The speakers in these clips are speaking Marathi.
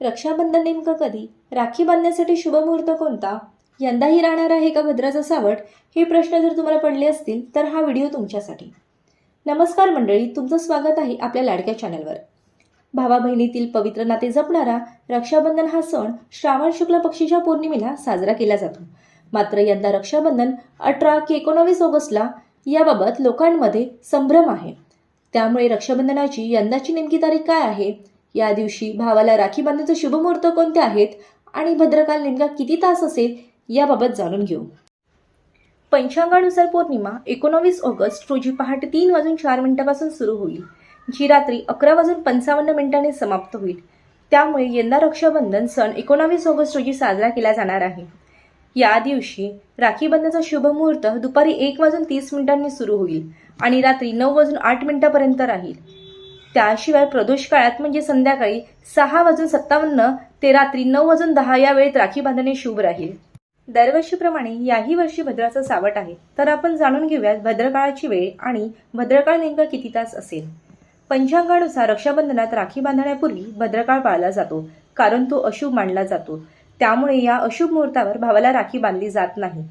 रक्षाबंधन नेमकं कधी? राखी बांधण्यासाठी शुभ मुहूर्त कोणता? यंदाही राहणार आहे का भद्राचा सावट? हे प्रश्न जर तुम्हाला पडले असतील तर हा व्हिडिओ तुमच्यासाठी. नमस्कार मंडळी तुमचं स्वागत आहे आपल्या लाडक्या चॅनलवर. भावा बहिणीतील पवित्र नाते जपणारा रक्षाबंधन हा सण श्रावण शुक्ल पक्षीच्या पौर्णिमेला साजरा केला जातो. मात्र यंदा रक्षाबंधन अठरा की एकोणावीस ऑगस्टला याबाबत लोकांमध्ये संभ्रम आहे. त्यामुळे रक्षाबंधनाची यंदाची नेमकी तारीख काय आहे? या दिवशी भावाला राखी बांधण्याचे शुभमुहूर्त कोणते आहेत आणि भद्रकाल नेमका किती तास असेल याबाबत जाणून घेऊ. पंचांगानुसार पौर्णिमा एकोणावीस ऑगस्ट रोजी पहाटे तीन वाजून चार मिनिटापासून सुरू होईल. जी रात्री अकरा वाजून पंचावन्न मिनिटांनी समाप्त होईल. त्यामुळे यंदा रक्षाबंधन सण एकोणावीस ऑगस्ट रोजी साजरा केला जाणार आहे. या दिवशी राखी बांधण्याचा शुभ मुहूर्त दुपारी एक वाजून तीस मिनिटांनी सुरू होईल आणि रात्री नऊ वाजून आठ मिनिटापर्यंत राहील. त्याशिवाय प्रदोष काळात म्हणजे संध्याकाळी सहा वाजून सत्तावन्न ते रात्री नऊ वाजून दहा या वेळेत राखी बांधणे शुभ राहील. दरवर्षीप्रमाणे याही वर्षी भद्राचा सावट आहे. तर आपण जाणून घेऊयात भद्रकाळाची वेळ आणि भद्रकाळ नेमका किती तास असेल. पंचांगानुसार रक्षाबंधनात राखी बांधण्यापूर्वी भद्रकाळ पाळला जातो कारण तो अशुभ मानला जातो. त्यामुळे या अशुभ मुहूर्तावर भावाला राखी बांधली जात नाही.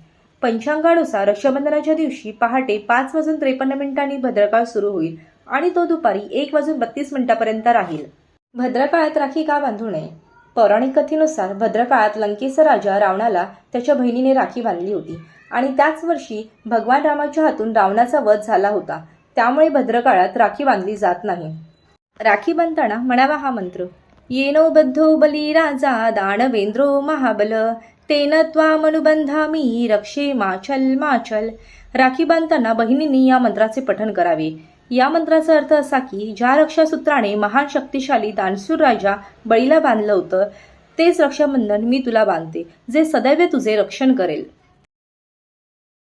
पंचांगानुसार रक्षाबंधनाच्या दिवशी पहाटे पाच वाजून त्रेपन्न मिनिटांनी भद्रकाळ सुरू होईल. आणि तो दुपारी एक वाजून बत्तीस मिनिटापर्यंत राहील. भद्रकाळात राखी का बांधू नये? पौराणिक कथेनुसार भद्रकाळात लंकेचा राजा रावणाला त्याच्या बहिणीने राखी बांधली होती. आणि त्याच वर्षी भगवान रामाच्या हातून रावणाचा वध झाला होता. त्यामुळे भद्रकाळात राखी बांधली जात नाही. राखी बांधताना म्हणावा हा मंत्र येनो बद्धो बली राजा दानवेंद्रो महाबल तेन त्वामनुबंधामी रक्षे माचल माचल. राखी बांधताना बहिणींनी या मंत्राचे पठण करावे. या मंत्राचा अर्थ असा की ज्या रक्षासूत्राने महान शक्तिशाली दानसूर राजा बळीला बांधलं होतं तेच रक्षाबंधन मी तुला बांधते जे सदैव तुझे रक्षण करेल.